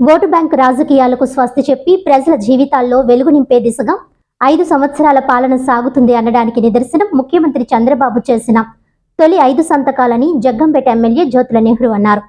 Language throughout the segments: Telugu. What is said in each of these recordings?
ఓటు బ్యాంకు రాజకీయాలకు స్వస్తి చెప్పి ప్రజల జీవితాల్లో వెలుగు నింపే దిశగా ఐదు సంవత్సరాల పాలన సాగుతుంది అనడానికి నిదర్శనం ముఖ్యమంత్రి చంద్రబాబు చేసిన తొలి ఐదు సంతకాలని జగ్గంపేట ఎమ్మెల్యే జ్యోతుల నెహ్రూ అన్నారు.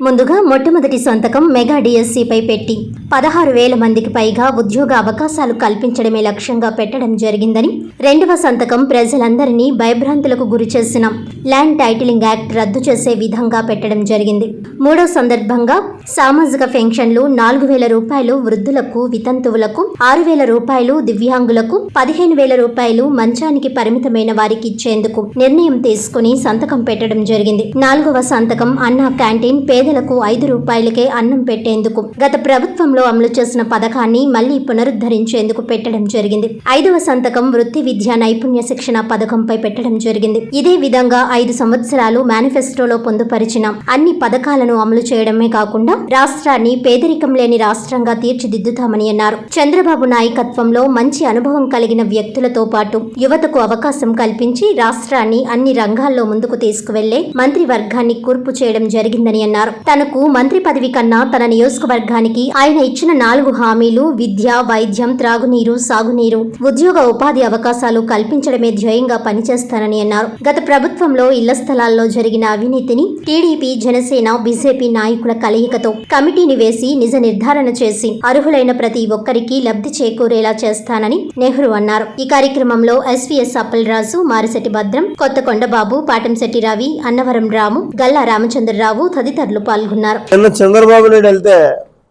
ముందుగా మొట్టమొదటి సంతకం మెగా డిఎస్సిపై పెట్టి పదహారు వేల మందికి పైగా ఉద్యోగ అవకాశాలు కల్పించడమే లక్ష్యంగా పెట్టడం జరిగిందని రెండవ సంతకం ప్రజలందరినీ భయభ్రాంతులకు గురి చేసిన ల్యాండ్ టైటిలింగ్ యాక్ట్ రద్దు చేసే విధంగా పెట్టడం జరిగింది. మూడో సందర్భంగా సామాజిక పెన్షన్లు నాలుగు వేల రూపాయలు వృద్ధులకు వితంతువులకు ఆరు వేల రూపాయలు దివ్యాంగులకు పదిహేను వేల రూపాయలు మంచానికి పరిమితమైన వారికి ఇచ్చేందుకు నిర్ణయం తీసుకుని సంతకం పెట్టడం జరిగింది. నాలుగవ సంతకం అన్నా క్యాంటీన్ పేదలకు ఐదు రూపాయలకే అన్నం పెట్టేందుకు. గత ప్రభుత్వంలో అమలు చేసిన పథకాన్ని మళ్ళీ పునరుద్ధరించేందుకు పెట్టడం జరిగింది. ఐదవ సంతకం వృత్తి విద్యా నైపుణ్య శిక్షణ పథకంపై పెట్టడం జరిగింది. ఇదే విధంగా ఐదు సంవత్సరాలు మేనిఫెస్టోలో పొందుపరిచిన అన్ని పథకాలను అమలు చేయడమే కాకుండా రాష్ట్రాన్ని పేదరికం లేని రాష్ట్రంగా తీర్చిదిద్దుతామని అన్నారు. చంద్రబాబు నాయకత్వంలో మంచి అనుభవం కలిగిన వ్యక్తులతో పాటు యువతకు అవకాశం కల్పించి రాష్ట్రాన్ని అన్ని రంగాల్లో ముందుకు తీసుకువెళ్ళే మంత్రివర్గాన్ని కూర్పు చేయడం జరిగిందని అన్నారు. తనకు మంత్రి పదవి కన్నా తన నియోజకవర్గానికి ఆయన ఇచ్చిన నాలుగు హామీలు విద్య వైద్యం త్రాగునీరు సాగునీరు ఉద్యోగ ఉపాధి అవకాశాలు కల్పించడమే ధ్యేయంగా పనిచేస్తానని అన్నారు. గత ప్రభుత్వంలో ఇళ్ళ స్థలాల్లో జరిగిన అవినీతిని టీడీపీ జనసేన బీజేపీ నాయకుల కలయికతో కమిటీని వేసి నిజ నిర్ధారణ చేసి అర్హులైన ప్రతి ఒక్కరికి లబ్ధి చేకూరేలా చేస్తానని నెహ్రూ అన్నారు. ఈ కార్యక్రమంలో ఎస్వీఎస్ అప్పలరాజు మారిశెట్టి భద్రం కొత్తకొండబాబు పాటంశెట్టి రవి అన్నవరం రాము గల్లా రామచంద్రరావు తదితరులు పాల్గొన్నారు. నిన్న చంద్రబాబు నాయుడు వెళ్తే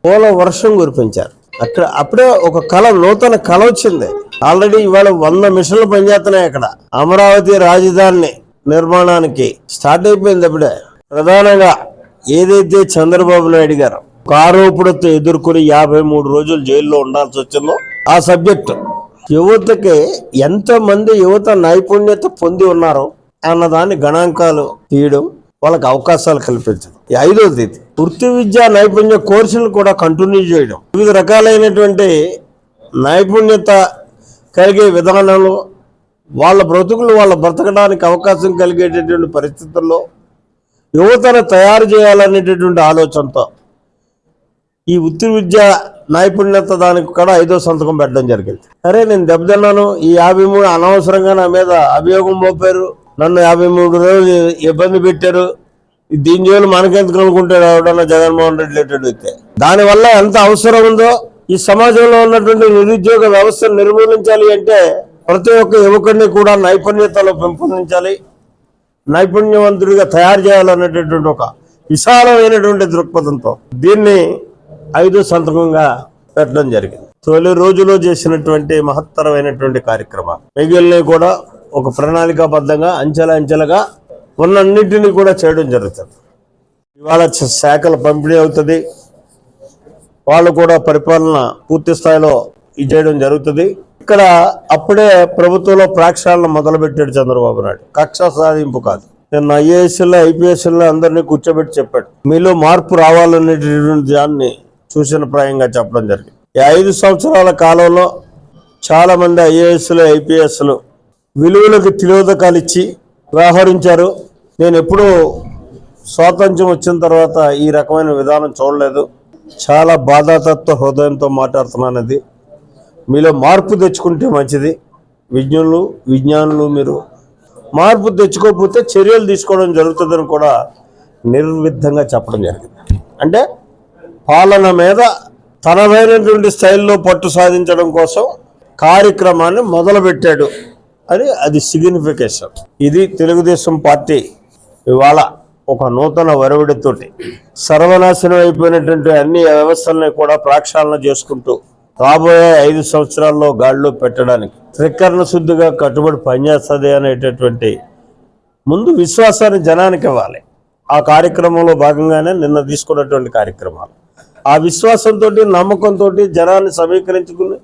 పూల వర్షం కురిపించారు. అక్కడ అప్పుడే ఒక కళ నూతన కళ వచ్చింది. ఆల్రెడీ ఇవాళ వంద మిషన్లు పనిచేస్తున్నాయి అక్కడ. అమరావతి రాజధాని నిర్మాణానికి స్టార్ట్ అయిపోయింది అప్పుడే. ప్రధానంగా ఏదైతే చంద్రబాబు నాయుడు గారు ఒక ఆరోపణతో ఎదుర్కొని యాభై మూడు రోజులు జైల్లో ఉండాల్సి వచ్చిందో ఆ సబ్జెక్ట్ యువతకి ఎంతమంది యువత నైపుణ్యత పొంది ఉన్నారో అన్నదాన్ని గణాంకాలు తీయడం వాళ్ళకి అవకాశాలు కల్పించడం ఈ ఐదోది వృత్తి విద్యా నైపుణ్య కోర్సులు కూడా కంటిన్యూ చేయడం. వివిధ రకాలైనటువంటి నైపుణ్యత కలిగే విధానంలో వాళ్ళ బ్రతుకులు వాళ్ళ బ్రతకడానికి అవకాశం కలిగేటటువంటి పరిస్థితుల్లో యువతను తయారు చేయాలనేటటువంటి ఆలోచనతో ఈ వృత్తి విద్య నైపుణ్యత దానికి కూడా ఐదో సంతకం పెట్టడం జరిగింది. అరే నేను దెబ్బతిన్నాను. ఈ యాభై మూడు అనవసరంగా నా మీద అభియోగం మోపారు. నన్ను యాభై మూడు రోజులు ఇబ్బంది పెట్టారు. దీని జోలు మనకెందుకు అనుకుంటాడు ఎవడన్నా జగన్మోహన్ రెడ్డి లేటెడ్ అయితే దానివల్ల ఎంత అవసరం ఉందో ఈ సమాజంలో ఉన్నటువంటి నిరుద్యోగ వ్యవస్థను నిర్మూలించాలి అంటే ప్రతి ఒక్క యువకుడిని కూడా నైపుణ్యతలో పెంపొందించాలి. నైపుణ్యవంతుడిగా తయారు చేయాలనేటటువంటి ఒక విశాలమైనటువంటి దృక్పథంతో దీన్ని ఐదు సంతకంగా పెట్టడం జరిగింది. తొలి రోజులో చేసినటువంటి మహత్తరమైనటువంటి కార్యక్రమం. మిగిలినవి కూడా ఒక ప్రణాళికాబద్ధంగా అంచెల అంచెలుగా ఉన్నన్నింటినీ కూడా చేయడం జరుగుతుంది. ఇవాళ శాఖల పంపిణీ అవుతుంది. వాళ్ళు కూడా పరిపాలన పూర్తి స్థాయిలో ఇది చేయడం జరుగుతుంది. ఇక్కడ అప్పుడే ప్రభుత్వంలో ప్రాక్షాళన మొదలుపెట్టాడు చంద్రబాబు నాయుడు. కక్ష సాధింపు కాదు. నిన్న ఐఏఎస్లో ఐపీఎస్లో అందరినీ కూర్చోబెట్టి చెప్పాడు. మీలో మార్పు రావాలనేటటువంటి దాన్ని సూచన ప్రాయంగా చెప్పడం జరిగింది. ఈ ఐదు సంవత్సరాల కాలంలో చాలా మంది ఐఏఎస్లు ఐపీఎస్లు విలువలకు తిలోదకాలు ఇచ్చి వ్యవహరించారు. నేను ఎప్పుడూ స్వాతంత్ర్యం వచ్చిన తర్వాత ఈ రకమైన విధానం చూడలేదు. చాలా బాధాతత్వ హృదయంతో మాట్లాడుతున్నాను మీలో మార్పు తెచ్చుకుంటే మంచిది. విజ్ఞులు విజ్ఞానులు మీరు మార్పు తెచ్చుకోకపోతే చర్యలు తీసుకోవడం జరుగుతుందని కూడా నిర్విద్ధంగా చెప్పడం జరిగింది. అంటే పాలన మీద తనదైనటువంటి స్థైల్లో పట్టు సాధించడం కోసం కార్యక్రమాన్ని మొదలుపెట్టాడు అని అది సిగ్నిఫికేషన్ ఇది తెలుగుదేశం పార్టీ ఇవాళ ఒక నూతన వరవడితోటి సర్వనాశనం అయిపోయినటువంటి అన్ని వ్యవస్థల్ని కూడా ప్రక్షాళన చేసుకుంటూ రాబోయే ఐదు సంవత్సరాల్లో గాడిలో పెట్టడానికి త్రికరణ శుద్ధిగా కట్టుబడి పనిచేస్తుంది అనేటటువంటి ముందు విశ్వాసాన్ని జనానికి ఇవ్వాలి. ఆ కార్యక్రమంలో భాగంగానే నిన్న తీసుకున్నటువంటి కార్యక్రమాలు. ఆ విశ్వాసంతో నమ్మకంతో జనాన్ని సమీకరించుకుని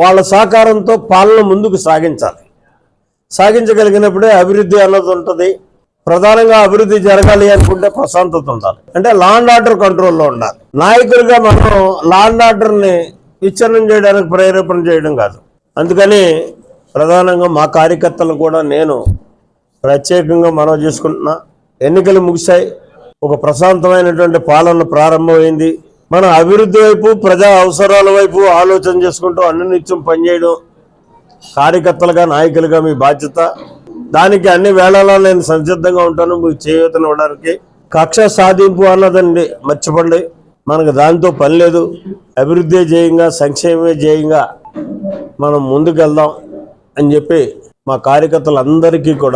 వాళ్ళ సహకారంతో పాలన ముందుకు సాగించాలి. సాగించగలిగినప్పుడే అభివృద్ధి అన్నది ఉంటుంది. ప్రధానంగా అభివృద్ధి జరగాలి అనుకుంటే ప్రశాంతత ఉండాలి. అంటే లా అండ్ ఆర్డర్ కంట్రోల్లో ఉండాలి. నాయకులుగా మనం లా అండ్ ఆర్డర్ని విచ్ఛిన్నం చేయడానికి ప్రేరేపణ చేయడం కాదు. అందుకని ప్రధానంగా మా కార్యకర్తలు కూడా నేను ప్రత్యేకంగా మనవి చేసుకుంటున్నా. ఎన్నికలు ముగిశాయి. ఒక ప్రశాంతమైనటువంటి పాలన ప్రారంభమైంది. మన అభివృద్ధి వైపు ప్రజా అవసరాల వైపు ఆలోచన చేసుకుంటూ అన్ని నిత్యం పనిచేయడం కార్యకర్తలుగా నాయకులుగా మీ బాధ్యత. దానికి అన్ని వేళల్లో నేను సంసిద్ధంగా ఉంటాను. మీకు చేయూతనివ్వడానికి కక్ష సాధింపు అన్నదండి. మర్చిపోండి. మనకు దాంతో పని లేదు. అభివృద్ధి జయంగా సంక్షేమమే జయంగా మనం ముందుకెళ్దాం అని చెప్పి మా కార్యకర్తలందరికీ కూడా